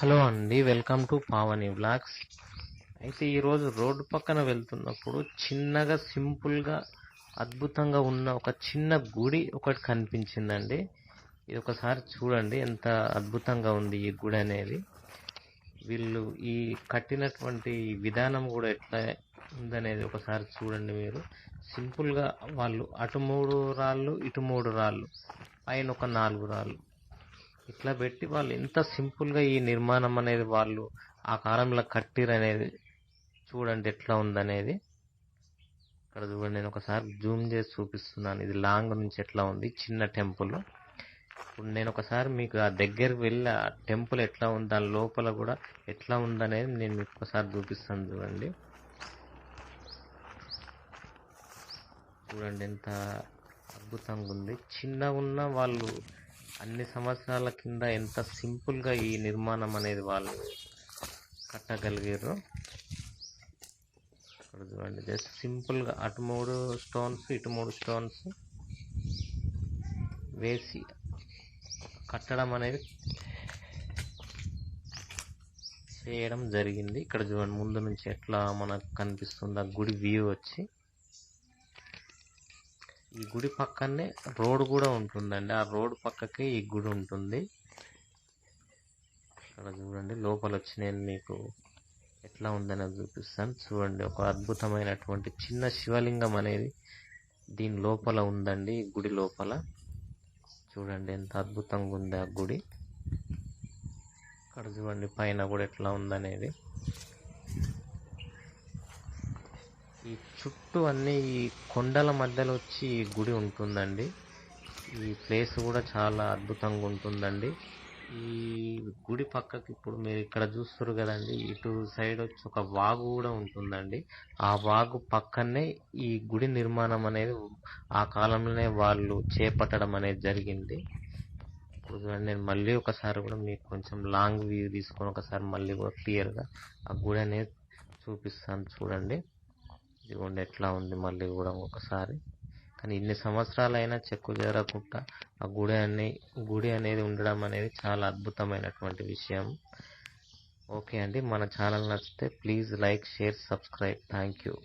Hello అండి welcome to Pavani blogs అయితే ఈరోజు రోడ్డు పక్కన వెళ్తున్నప్పుడు చిన్నగా సింపుల్గా అద్భుతంగా ఉన్న ఒక చిన్న గుడి ఒకటి కనిపించిందండి. ఇది ఒకసారి చూడండి ఎంత అద్భుతంగా ఉంది ఈ గుడి అనేది. వీళ్ళు ఈ కట్టినటువంటి విధానం కూడా ఎట్లా ఉందనేది ఒకసారి చూడండి మీరు. సింపుల్గా వాళ్ళు అటు మూడు రాళ్ళు ఇటు మూడు రాళ్ళు పైన ఒక నాలుగు రాళ్ళు. ఇట్లా పెట్టి వాళ్ళు ఎంత సింపుల్గా ఈ నిర్మాణం అనేది వాళ్ళు ఆ కాలంలో కట్టిరు అనేది చూడండి ఎట్లా ఉందనేది. ఇక్కడ చూడండి నేను ఒకసారి జూమ్ చేసి చూపిస్తున్నాను. ఇది లాంగ్ నుంచి ఎట్లా ఉంది చిన్న టెంపుల్. ఇప్పుడు నేను ఒకసారి మీకు ఆ దగ్గరికి వెళ్ళి ఆ టెంపుల్ ఎట్లా ఉంది దాని లోపల కూడా ఎట్లా ఉందనేది నేను మీకు ఒకసారి చూపిస్తాను చూడండి. చూడండి ఎంత అద్భుతంగా ఉంది. చిన్నగా ఉన్న వాళ్ళు అన్ని సంవత్సరాల కింద ఎంత సింపుల్గా ఈ నిర్మాణం అనేది వాళ్ళు కట్టగలిగారు ఇక్కడ చూడండి జస్ట్ సింపుల్గా అటు మూడు స్టోన్స్ ఇటు మూడు స్టోన్స్ వేసి కట్టడం అనేది చేయడం జరిగింది. ఇక్కడ చూడండి ముందు నుంచి ఎట్లా మనకు కనిపిస్తుంది ఆ గుడి వ్యూ వచ్చి ఈ గుడి పక్కనే రోడ్ కూడా ఉంటుందండి. ఆ రోడ్ పక్కకే ఈ గుడి ఉంటుంది. ఇక్కడ చూడండి లోపల వచ్చి నేను మీకు ఎట్లా ఉందని చూపిస్తాను. చూడండి ఒక అద్భుతమైనటువంటి చిన్న శివలింగం అనేది దీని లోపల ఉందండి ఈ గుడి లోపల. చూడండి ఎంత అద్భుతంగా ఉంది ఆ గుడి. ఇక్కడ చూడండి పైన కూడా ఎట్లా ఉందనేది. ఈ చుట్టూ అన్ని ఈ కొండల మధ్యలో వచ్చి ఈ గుడి ఉంటుందండి. ఈ ప్లేస్ కూడా చాలా అద్భుతంగా ఉంటుందండి. ఈ గుడి పక్కకి ఇప్పుడు మీరు ఇక్కడ చూస్తారు కదండి ఇటు సైడ్ వచ్చి ఒక వాగు కూడా ఉంటుందండి. ఆ వాగు పక్కనే ఈ గుడి నిర్మాణం అనేది ఆ కాలంలోనే వాళ్ళు చేపట్టడం అనేది జరిగింది. ఇప్పుడు నేను మళ్ళీ ఒకసారి కూడా మీకు కొంచెం లాంగ్ వ్యూ తీసుకొని ఒకసారి మళ్ళీ కూడా క్లియర్గా ఆ గుడి అనేది చూపిస్తాను చూడండి. ఇదిగోండి ఎట్లా ఉంది మళ్ళీ కూడా ఒకసారి. కానీ ఇన్ని సంవత్సరాలైనా చెక్కు చేరకుండా ఆ గుడి అనే గుడి అనేది ఉండడం అనేది చాలా అద్భుతమైనటువంటి విషయం. ఓకే అండి మన ఛానల్ నచ్చితే please like share subscribe. Thank you.